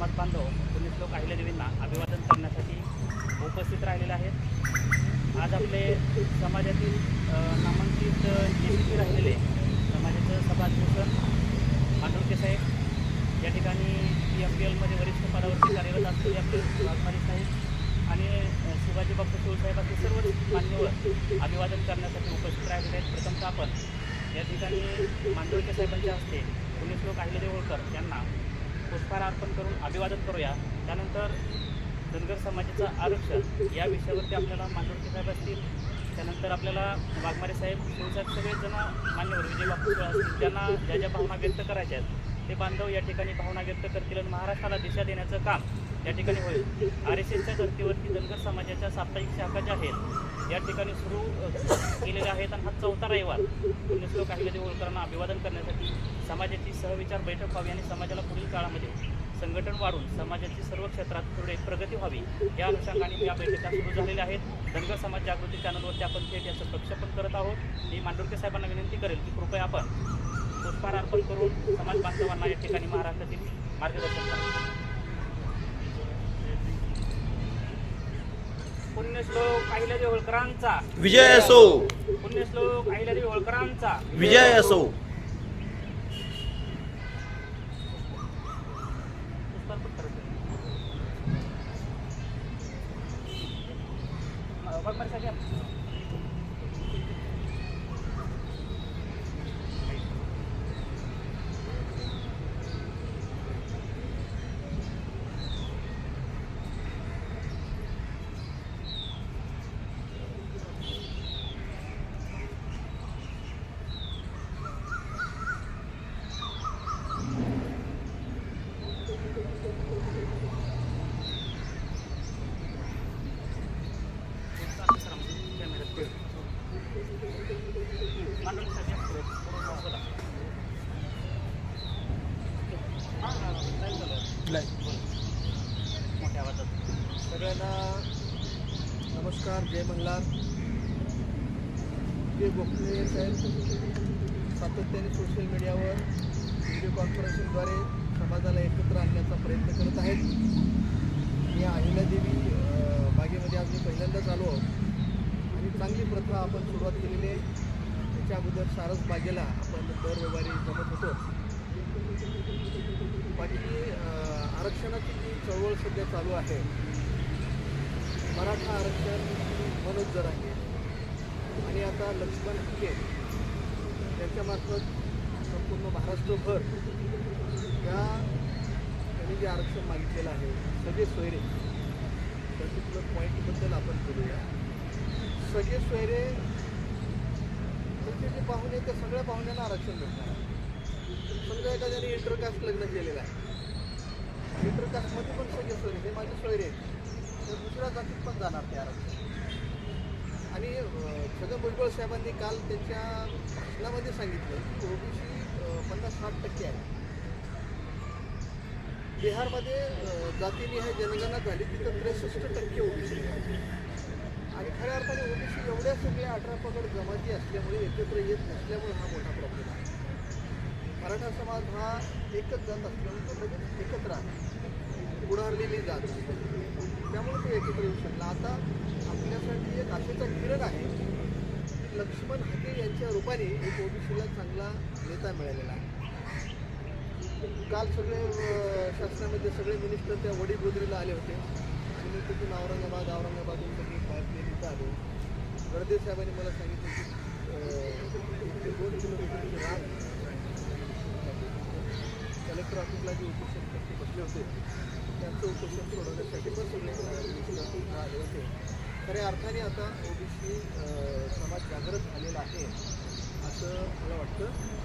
समाज बांधव पोलीस लोक अहिल्यादेवींना अभिवादन करण्यासाठी उपस्थित राहिलेले आहेत. आज आपले समाजातील नामांकित जे राहिलेले समाजाचं सभाध्यक्ष मांडवके साहेब या ठिकाणी पी एम पी एलमध्ये वरिष्ठ पदावरती कार्यरत असलेले आपले वाघमारे साहेब आणि शिवाजी बापू शिवसाहेब असे सर्व मान्यवर अभिवादन करण्यासाठी उपस्थित राहिलेले आहेत. प्रथमतः आपण या ठिकाणी मांडवके साहेबांच्या हस्ते पोलीस लोक अहिल्यादेव होळकर यांना पुष्पहार अर्पण करून अभिवादन करूया. त्यानंतर धनगर समाजाचं आरक्षण या विषयावरती आपल्याला मांडवके साहेब असतील. त्यानंतर आपल्याला वाघमारे साहेब शिवसाहेब सगळेजण मान्यवर विजय बापू असतील. त्यांना ज्या ज्या भावना व्यक्त करायच्या आहेत ते बांधव या ठिकाणी भावना व्यक्त करतील आणि महाराष्ट्राला दिशा देण्याचं काम या ठिकाणी होईल. आर एस एसच्या धर्तीवरती धनगर समाजाच्या साप्ताहिक शाखा ज्या आहेत या ठिकाणी सुरू केलेले आहेत आणि हा चौथा रविवार. युनेस्को लोक होळकरांना अभिवादन करण्यासाठी समाजाची सहविचार बैठक व्हावी आणि समाजाला पुढील काळामध्ये संघटन वाढून समाजाची सर्व क्षेत्रात पुढे प्रगती व्हावी या अनुषंगाने या बैठका सुरू झालेल्या आहेत. धनगर समाज जागृती चॅनलवरती आपण थेट याचं प्रक्षेपण करत आहोत. मी मांडुरके साहेबांना विनंती करेल की कृपया आपण पुष्पहार अर्पण करून समाज बांधवांना या ठिकाणी महाराष्ट्रातील मार्गदर्शन करा. पुण्यश्लोक अहिल्यादेवी होळकरांचा. विजय असो. पुण्यश्लोक अहिल्यादेवी होळकरांचा. विजय असो पुष्पार्पण करायचं. अं, वाघमारे साहेब या. मांडवली साहेब या. पुढे- पुढे बोला. हां, हां, नाही झालं. मोठ्या आवाजात सगळ्यांना नमस्कार जय मल्हार जे गोखले साहेब सातत्याने सोशल मीडियावर व्हिडिओ कॉन्फरन्सिंगद्वारे समाजाला एकत्र आणण्याचा प्रयत्न करत आहेत. मी अहिल्यादेवी बागेमध्ये आज मी पहिल्यांदाच आलो आणि चांगली प्रथा आपण सुरुवात केलेली आहे. त्याच्या अगोदर सारस बागेला आपण दर रविवारी जमत होतो. बाकी आरक्षणाची जी चळवळ सध्या चालू आहे मराठा आरक्षण मनोज जरांगे आणि आता लक्ष्मण हके त्यांच्यामार्फत संपूर्ण महाराष्ट्रभर त्या त्यांनी जे आरक्षण मागितलेलं आहे सगळे सोयरे पर्टिक्युलर पॉईंटबद्दल आपण बोलूया. सगळे सोयरे त्यांचे जे पाहुणे त्या सगळ्या पाहुण्यांना आरक्षण मिळणार आहे. समजा एखाद्याने इंटरकास्ट लग्न केलेलं आहे. इंटरकास्टमध्ये पण सगळे सोयरे हे माझे सोयरे आहेत. तर दुसऱ्या जातीत पण जाणार ते आरक्षण आणि छगन भुजबळ साहेबांनी काल त्यांच्या भाषणामध्ये सांगितलं की ओबीसी पन्नास साठ टक्के आहे. बिहारमध्ये जातीनिहाय जनगणना झाली तिथं त्रेसष्ट टक्के ओबीसी आणि खऱ्या अर्थाने ओबीसी एवढ्या सगळ्या अठरा पगड जमाती असल्यामुळे एकत्र येत नसल्यामुळे हा मोठा प्रॉब्लेम आहे. मराठा समाज हा एकच जात असल्यामुळे एकत्र आहे. उडारलेली जात. त्यामुळे ते एकत्र येऊ शकलं. आता आपल्यासाठी एक आशेचा किरण आहे. की लक्ष्मण हाके यांच्या रूपाने एक ओबीसीला चांगला नेता मिळालेला आहे. काल सगळे शासनामध्ये सगळे मिनिस्टर त्या वडीगोदरीला आले होते. आणि तिथून औरंगाबाद औरंगाबादून सगळी भारतीय नेता आले. गर्दे साहेबांनी मला सांगितलं की दोन किलोमीटर रान कलेक्टर ऑफिसला जे उपोषण करते बसले होते. त्यांचं उपोषण सोडवण्यासाठी पण सगळे अं, आले होते खऱ्या अर्थाने आता ओबीसी समाज जागृत झालेला आहे असं मला वाटतं.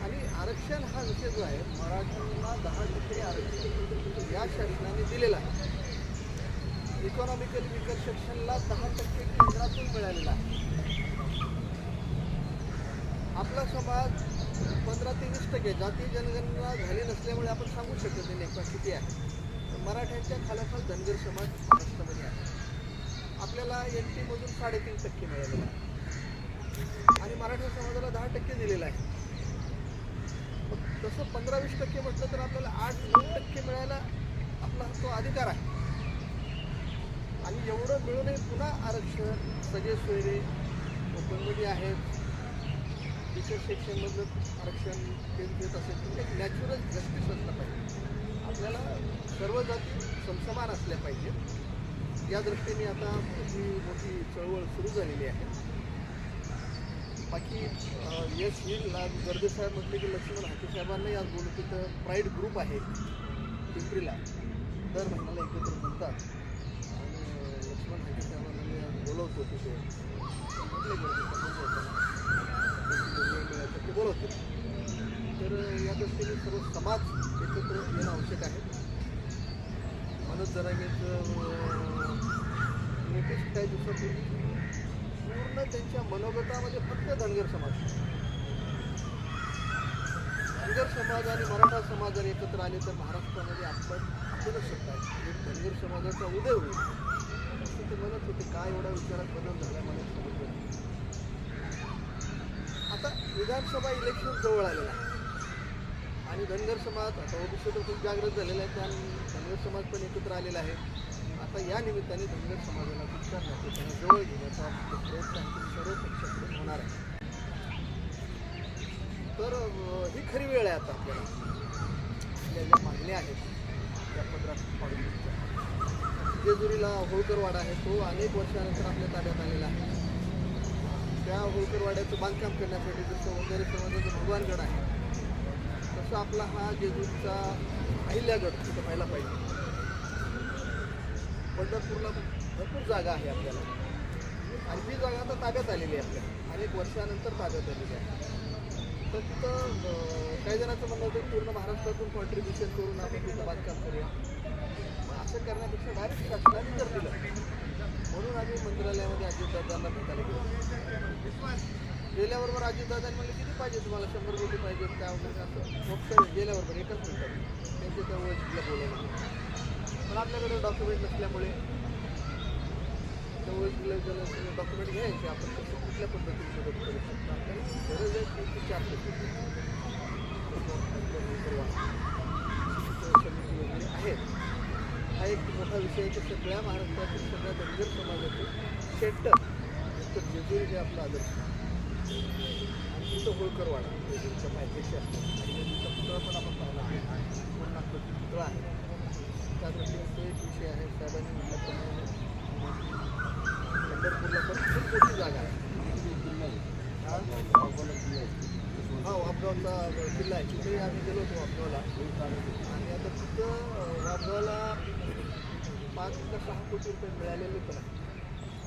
आणि आरक्षण हा विषय जो आहे मराठ्यांना दहा टक्के आरक्षण या शासनाने दिलेला आहे. इकॉनॉमिकल विकर सेक्शनला दहा टक्के केंद्रातून मिळालेला आहे. आपला समाज पंधरा ते वीस टक्के जाती जनगणना झाली नसल्यामुळे आपण सांगू शकत नाही नेमका किती आहे. मराठ्यांच्या खालाखाल धनगर समाज महाराष्ट्रामध्ये आहे. आपल्याला एन टीमधून साडेतीन टक्के मिळालेलं आहे. आणि मराठा समाजाला दहा टक्के दिलेलं आहे. मग तसं पंधरा वीस टक्के म्हटलं तर आपल्याला आठ नऊ टक्के मिळायला आपला तो अधिकार आहे. आणि एवढं मिळूनही पुन्हा आरक्षण सगळे सोयरे ओपनमध्ये आहेत. टीचर सेक्शनमधलं आरक्षण देत असेल तर एक नॅचरल जस्टिस असलं पाहिजे. आपल्याला सर्व जाती समसमान असल्या पाहिजेत. या दृष्टीने आता ही मोठी चळवळ सुरू झालेली आहे. बाकी यश येईल आज गर्दे साहेब म्हटले की लक्ष्मण हाके साहेबांनाही आज बोलत तिथं प्राईड ग्रुप आहे पिंपरीला. दर महिन्याला एकत्र म्हणतात. आणि लक्ष्मण हाके साहेबांना मी आज बोलवतो तिथे. म्हटले गर्दे साहेब ते तर या दृष्टीने सर्व समाज एकत्र येणं आवश्यक आहे. मनोज जरांगेचं नोटीस काही दिवसापूर्वी पूर्ण त्यांच्या मनोगतामध्ये फक्त धनगर समाज. धनगर समाज आणि मराठा समाज जर एकत्र आले तर महाराष्ट्रामध्ये आपण आपणच शकता एक धनगर समाजाचा उदय होईल. असं ते म्हणत होते. काय एवढा विचारात बदल झाला मला समजलं आता विधानसभा इलेक्शन जवळ आलेलं आहे. आणि धनगर समाज आता ओबीसी तर खूप जागृत झालेला आहे त्या धनगर समाज पण एकत्र आलेला आहे. आता या निमित्ताने धनगर समाजाला विचारण्याचा त्यांना जवळ घेण्याचा प्रयत्न सर्व पक्षाकडून होणार आहे. तर ही खरी वेळ आहे आता आपल्याला. आपल्या ज्या मागण्या आहेत त्या पत्रात पाडून जेजुरीला होळकरवाडा आहे तो अनेक वर्षानंतर आपल्या ताब्यात आलेला आहे. त्या होळकरवाड्याचं बांधकाम करण्यासाठी जसं वगैरे समाजाचं भगवानगड आहे. तसं आपला हा जेजूरचा अहिल्यागड तिथं व्हायला पाहिजे. पंढरपूरला भरपूर जागा आहे आपल्याला. आणि ती जागा आता ताब्यात आलेली आहे आपल्या. अनेक वर्षानंतर ताब्यात आलेली आहे. तर तिथं काही जणांचं म्हणणं होतं पूर्ण महाराष्ट्रातून कॉन्ट्रीब्युशन करून आपण तिथं बांधकाम करूया. मग असं करण्यापेक्षा डायरेक्ट शासनाने जर दिलं म्हणून आम्ही मंत्रालयामध्ये अजितदादांना भेटायला गेलो. गेल्याबरोबर अजितदादांनी म्हणलं किती पाहिजे तुम्हाला? शंभर कोटी पाहिजे काय वगैरे असं. फक्त गेल्याबरोबर एकच मिनिटात त्यांच्या त्या ओळखीला बोलायला पण आपल्याकडे डॉक्युमेंट नसल्यामुळे त्या ओळखीला डॉक्युमेंट घ्यायचे आपण कुठल्या पद्धतीने मदत करू शकतो? आपल्याला गरज आहे की चार समिती वगैरे आहेत. हा एक मोठा विषय की सगळ्या महाराष्ट्रातील सगळ्या धनगर समाजातील शेट्टर तर जेजुरी जे आपलं आदर्श. आणि तिथं होळकरवाडा जेजुरीच्या पायथ्याशी असतो. आणि जेजुरीचा पुतळा पण आपण पाहिला आहे. पूर्ण नागपूरची पुतळा आहे. त्या दृष्टीने तो एक विषय आहे. साहेबांनी म्हटल्याप्रमाणे पंढरपूरला पण खूप मोठी जागा आहे. हा? वापगावचा किल्ला आहे. तिथे आम्ही गेलो होतो वापगावला. आणि आता तिथं वापगावला पाच ते सहा कोटी रुपये मिळालेले पण आहे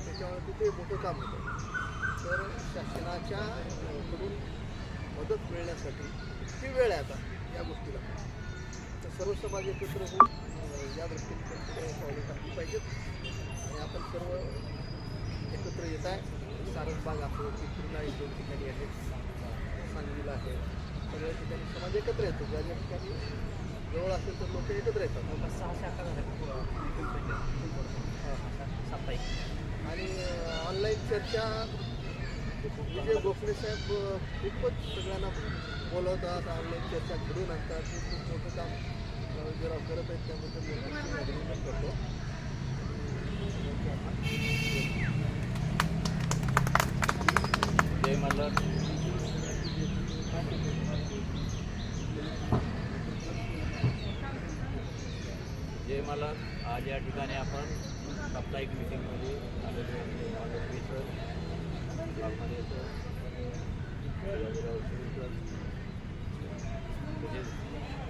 त्याच्यामुळे तिथे मोठं काम होतं. तर शासनाच्या कडून मदत मिळण्यासाठी ती वेळ आहे आता या गोष्टीला. तर सर्व समाज एकत्र होऊन या दृष्टीने पावलं टाकली पाहिजेत. आणि आपण सर्व एकत्र येत आहे. सारसबाग असो चित्रूला एक दोन ठिकाणी आहेत सांगलीला आहे. सगळ्या ठिकाणी समाज एकत्र येतो. ज्या ज्या ठिकाणी जवळ असेल तर लोक एकत्र येतात. सहा शाखा झाल्या साप्ताहिक आणि ऑनलाईन चर्चा विजय गोखले साहेब खूपच सगळ्यांना बोलवतात ऑनलाईन चर्चा घडून आणतात. हे खूप मोठं काम जरा करत आहेत त्याबद्दल अभिनंदन करतो. जय मला जय मल्हार आज या ठिकाणी आपण साप्ताहिक मिटिंगमध्ये आलेलो आहे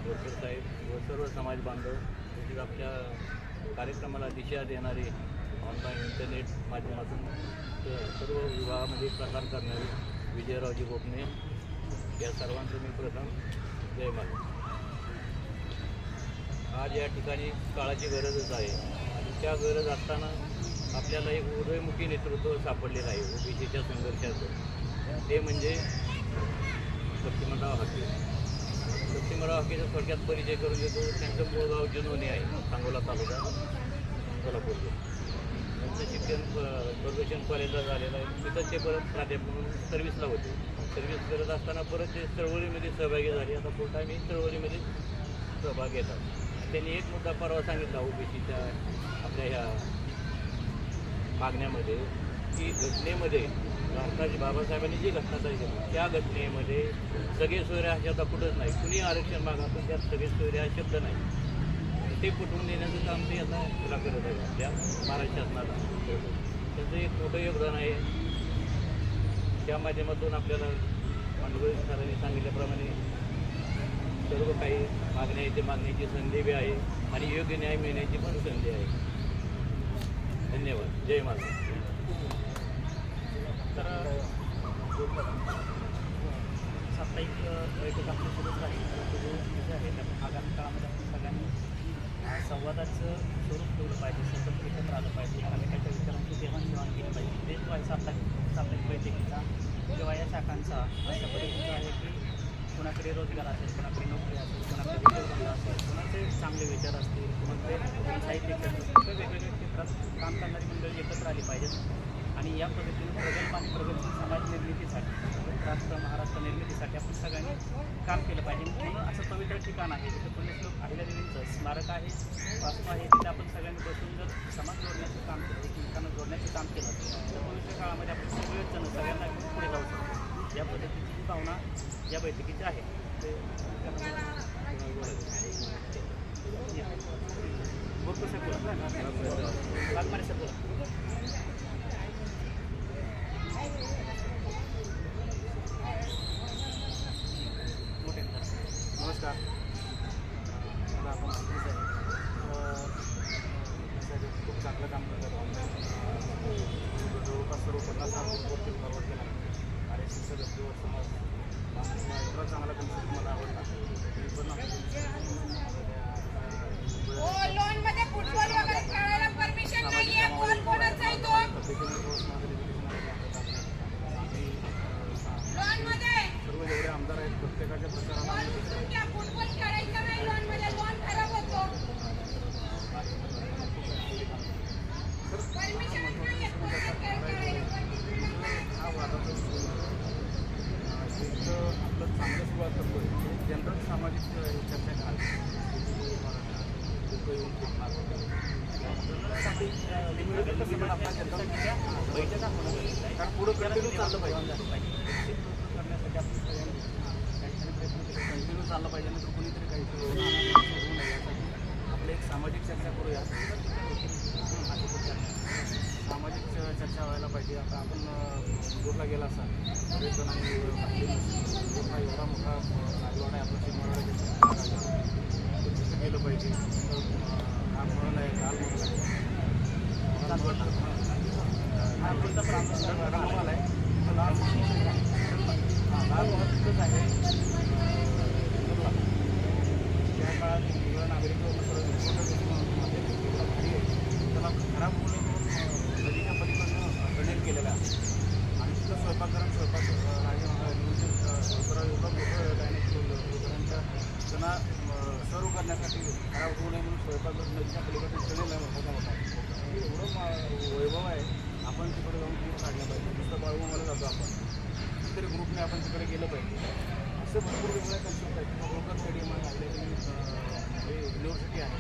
तसेच साहेब व सर्व समाज बांधव तसेच आपल्या कार्यक्रमाला दिशा देणारे ऑनलाईन इंटरनेट माध्यमातून सर्व विभागामध्ये प्रसार करणारे विजयरावजी गोपने या सर्वांचं मी प्रथम जय माता. आज या ठिकाणी काळाची गरजच आहे. आणि त्या गरज असताना आपल्याला एक उदयमुखी नेतृत्व सापडलेलं आहे ओबीसीच्या संघर्षाचं. ते म्हणजे लक्ष्मणराव हाके. लक्ष्मणराव हाकेचा थोडक्यात परिचय करून देतो. त्यांचं मूळ गाव जुनोनी आहे सांगोला तालुका सोलापूर. त्यांचं शिक्षण प्रदर्शन कॉलेजला झालेलं आहे. तिथं ते परत प्राध्यापक म्हणून सर्व्हिसला होते. सर्व्हिस करत असताना परत ते चळवळीमध्ये सहभागी झाले. आता पुढे आम्ही चळवळीमध्ये सहभाग घेतात. त्यांनी एक मुद्दा परवा सांगितला ओबीसीच्या आपल्या ह्या मागण्यामध्ये की घटनेमध्ये भारताची बाबासाहेबांनी जी घटना तयार त्या घटनेमध्ये सगळे सोयरे हा शब्द कुठंच नाही. कुणी आरक्षण मागा पण त्यात सगळे सोयरे हा शब्द नाही. ते पटवून देण्याचं काम ते आता तुला करत आहे. आपल्या महाराष्ट्र शासनाला. त्याचं एक मोठं योगदान आहे. त्या माध्यमातून आपल्याला पांडुरंग सरांनी सांगितल्याप्रमाणे सर्व काही मागण्याची मागण्याची संधी बी आहे आणि योग्य न्याय मिळण्याची पण संधी आहे. धन्यवाद. जय महाराज तर साप्ताहिक बैठक आपली सुरूच राहील. परंतु जो विषय आहे त्या आगामी काळामध्ये आपण सगळ्यांनी संवादाचं स्वरूप ठेवलं पाहिजे सतत एकत्र आलं पाहिजे. एकामेकाच्या विचारांची देवाणघेवाण केली पाहिजे. तेच आहे साप्ताहिक साप्ताहिक बैठकीचा किंवा या शाखांचा अशा पद्धतीचा आहे की कोणाकडे रोजगार असेल कोणाकडे नोकरी असेल कोणाकडे विचारबंध असेल कोणाचे चांगले विचार असतील कोणाकडे साहित्य क्षेत्र असेल तर वेगवेगळ्या क्षेत्रात काम करणारी मंडळी एकत्र आली पाहिजेत आणि या पद्धतीने प्रगल्भ आणि प्रगतशील समाज निर्मितीसाठी राष्ट्र महाराष्ट्र निर्मितीसाठी आपण सगळ्यांनी काम केलं पाहिजे म्हणून असं पवित्र ठिकाण आहे तिथे पुण्यश्लोक अहिल्यादेवींचं स्मारक आहे वास्तू आहे तिथे आपण सगळ्यांनी बसून जर समाज जोडण्याचं काम केलं एकमेकांना जोडण्याचं काम केलं तर भविष्य काळामध्ये आपण सगळेच जण सगळ्यांना घेऊन पुढे जाऊ शकतो या पद्धतीची जी भावना या बैठकीचे आहे ते बोलतो सर बोला वाघमारे सर बोला मोठे नमस्कार मला आपण माहितीच आहे अं, सर खूप चांगलं काम करतात ऑनलाईन जवळपास सर्व पन्नास गोष्टी फॉरवर्ड केला आर एस एसचं गप्पीवर समाज मला एवढा चांगला कन्सेप्ट मला आवडला मी पण हो लोनमध्ये फुटबॉल वगैरे खेळायला परमिशन नाहीये कोण कोणाचा आहे तो लोनमध्ये सर्व जेवढे आमदार आहेत प्रत्येकाच्या प्रचाराला लोन उचलून घ्या फुटबॉल खेळायचं नाही लोनमध्ये लोन खराब होतो परमिशन नाहीये कोणाला खेळ खेळायला परमिशन हा वादाचा विषय आहे. एक आपलं चांगलं सुरुवात करतोय जनरल चर्चा कारण पुढं कंटिन्यू चाललं पाहिजे झालं पाहिजे करण्यासाठी आपण सगळ्यांनी काही ठिकाणी प्रयत्न केले पाहिजे कंटिन्यू चाललं पाहिजे नंतर कोणीतरी काहीतरी होऊ नये यासाठी आपलं एक सामाजिक चर्चा करूया सामाजिक च- चर्चा व्हायला पाहिजे आता आपण इंदोरला गेला असा बरेच जणांनी पाहिजे इंदोरला एवढा मोठा अ, राजवाडा आहे आपला शिवमहाराजाचा तर तिथं गेलं पाहिजे तर हा महल आहे लाल महल आहे लाल महल हा कोणता प्रांत राममहाल आहे तर लाल महल हा लाल महल तिथंच आहे इंदोरला त्या काळात इंग्रज नागरिक सर्व इम्पॉर्टंट एवढा भारी आहे त्याला खराब होऊ नये म्हणून अ, नदीच्या पलीकडनं गणेट केलेला आहे आणि तिथं स्वयंपाकघरात स्वयंपाक अ, राजे महाराजांनी स्वयंपाक एवढं मोठं डायनेट ठेवलं लोकांच्या त्यांना सर्व करण्यासाठी खराब होऊ नये म्हणून स्वयंपाकघर नदीच्या पलीकडे ठेवलेलं आहे मोठा मोठा. एवढं मा- वैभव आहे आपण तिकडे जाऊन टूर काढलं पाहिजे. नुसतं बाळूमाला जातो आपण. कितीतरी ग्रुपने आपण तिकडे गेलं पाहिजे. असं भरपूर वेगवेगळ्या कन्सेप्ट आहेत. होळकर स्टेडियम आहे आपल्याकडे युनिव्हर्सिटी आहे.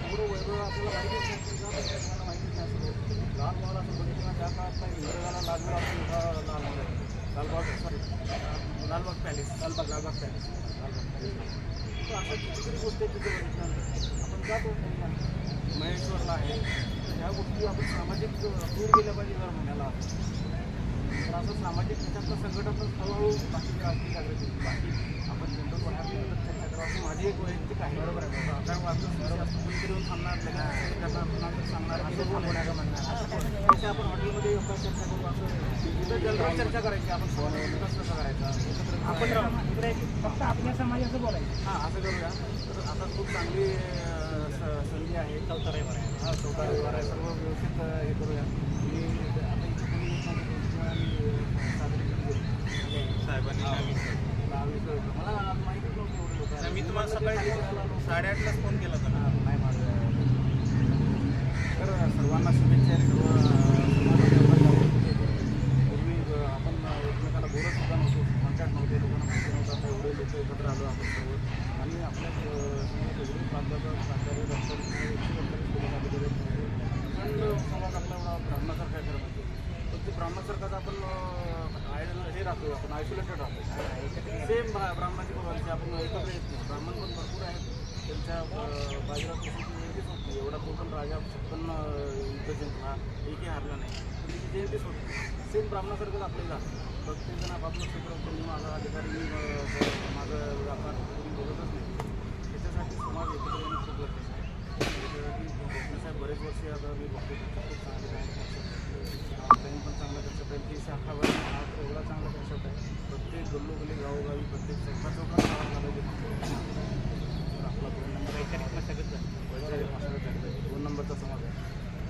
एवढं वैभव आपल्याला माहितीच नाही माहितीच नाही असं लाल असं बघितलं त्या काळात नाही इंग्रजाला लालबाग आपण मोठा लाल आहे. Lalbagh sorry Lalbagh palace Lalbagh Lalbagh palace Lalbagh palace असं कितीतरी गोष्टी तिथे आपण जातो महेश्वरला आहे. तर ह्या गोष्टी आपण सामाजिक टूर गेल्या पाहिजे दर महिन्याला तर असं सामाजिक ह्याच्यातलं संघटन हळूहळू बाकी राजकीय जागृती बाकी आपण जनरल बाहेर करावं असं माझी एक वैयक्तिक आहे. बरोबर आहे कारण वाचून बरोबर कोणीतरी येऊन थांबणार त्यांना सांगणार असं म्हणणार आपण हॉटेलमध्ये योगा चर्चा करू असं तिथं जनरल चर्चा करायची आपण कसं करायचं फक्त आपल्या समाजाचं बोलायचं हां असं करूया तर आता खूप चांगली संधी आहे चौथा रविवार आहे हा चौथा रविवार आहे सर्व व्यवस्थित हे करूया मी आता इथे साहेबांनी. मला माहितीच नव्हतं. मी तुम्हाला सकाळी साडेआठलाच फोन केला आयसोलेटेड राहतो सेम ब्राह्मणाची बघायची आपण एकत्र येत नाही ब्राह्मण पण भरपूर आहेत त्यांच्या बाजूला जयंतीच होती एवढा पण राजा छप्पन युद्ध जिंकला एकही हारला नाही त्याची जयंतीच होती सेम ब्राह्मणासारखंच आपलं झालं प्रत्येक जण आपापलं क्षेत्र कोणी माझा अधिकारी माझं व्यापार कोणी बोलतच नाही त्याच्यासाठी समाज एकत्र येणं खूप गरजेचं आहे त्याच्यासाठी साहेब बरेच वर्ष आता मी बघतो खूप चांगले त्यांनी पण चांगलं लक्ष त्यांची शाखावर हा एवढा चांगला कन्सेप्ट आहे प्रत्येक गल्लोगल्ली गावोगावी प्रत्येक चौका चौकात गावात घालायचे तर आपला दोन नंबर वैचारिक मशागत झाली. वैचारिक मशागत झाली पाहिजे. दोन नंबरचा समाज आहे.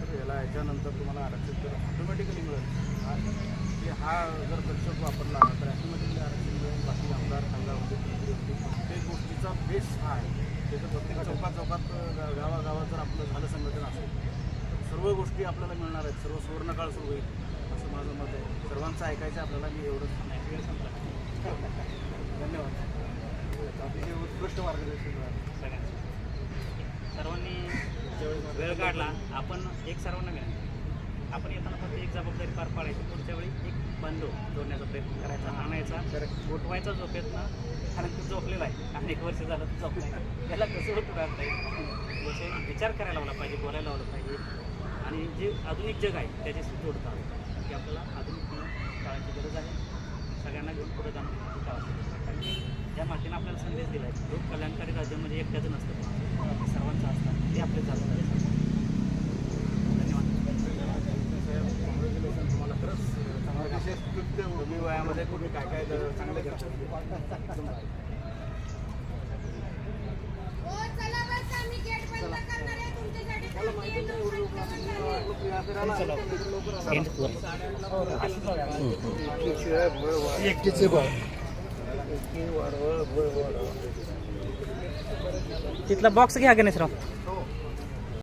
तर याला याच्यानंतर तुम्हाला आरक्षण तर ऑटोमॅटिकली मिळेल. हा की हा जर कन्सेप्ट वापरला तर ऑटोमॅटिकली आरक्षण मिळेल. बाकी आमदार खासदार होते. प्रत्येक गोष्टीचा बेस हा आहे. त्याचं प्रत्येक चौकात चौकात गा- गावागावात जर आपलं झालं संघटन असेल सर्व गोष्टी आपल्याला मिळणार आहेत. सर्व सुवर्णकाळ सुरू होईल असं माझं मत आहे. सर्वांचं ऐकायचं आपल्याला मी एवढंच नाही. धन्यवाद. अतिशय उत्कृष्ट मार्गदर्शन सगळ्यांचं सर्वांनी वेळ काढला. आपण एक सर्वांना मिळालं आपण येताना फक्त एक जबाबदारी पार पाडायची. पुढच्या वेळी एक बंधू जोडण्याचा प्रयत्न करायचा आणायचा. उठवायचा झोपेतनं कारण तो झोपलेला आहे. अनेक वर्ष झालं तो झोपला आहे. त्याला कसं आणता येईल? याचे विचार करायला लावला पाहिजे बोलायला लावलं पाहिजे. आणि जे आधुनिक जग आहे त्याच्याशी जोडता आलं. की आपल्याला आधुनिक काळाची गरज आहे. सगळ्यांना घेऊन पुढे जाणं कारण की या मातीनं आपल्याला संदेश दिला आहे लोक कल्याणकारी राज्य म्हणजे एकट्याचं नसतं सर्वांचं असतं ते आपले चालू आहे. धन्यवाद. तुम्हाला खरंच चांगलं काम. कमी वयामध्ये तुम्ही काय काय चांगलं करता एकदम भारी. हो चला बस आम्ही गेट बंद करणार आहे तुमच्यासाठी थांबली आहे, लोकांचं पण झालं. तिथला बॉक्स घ्या गणेशराव.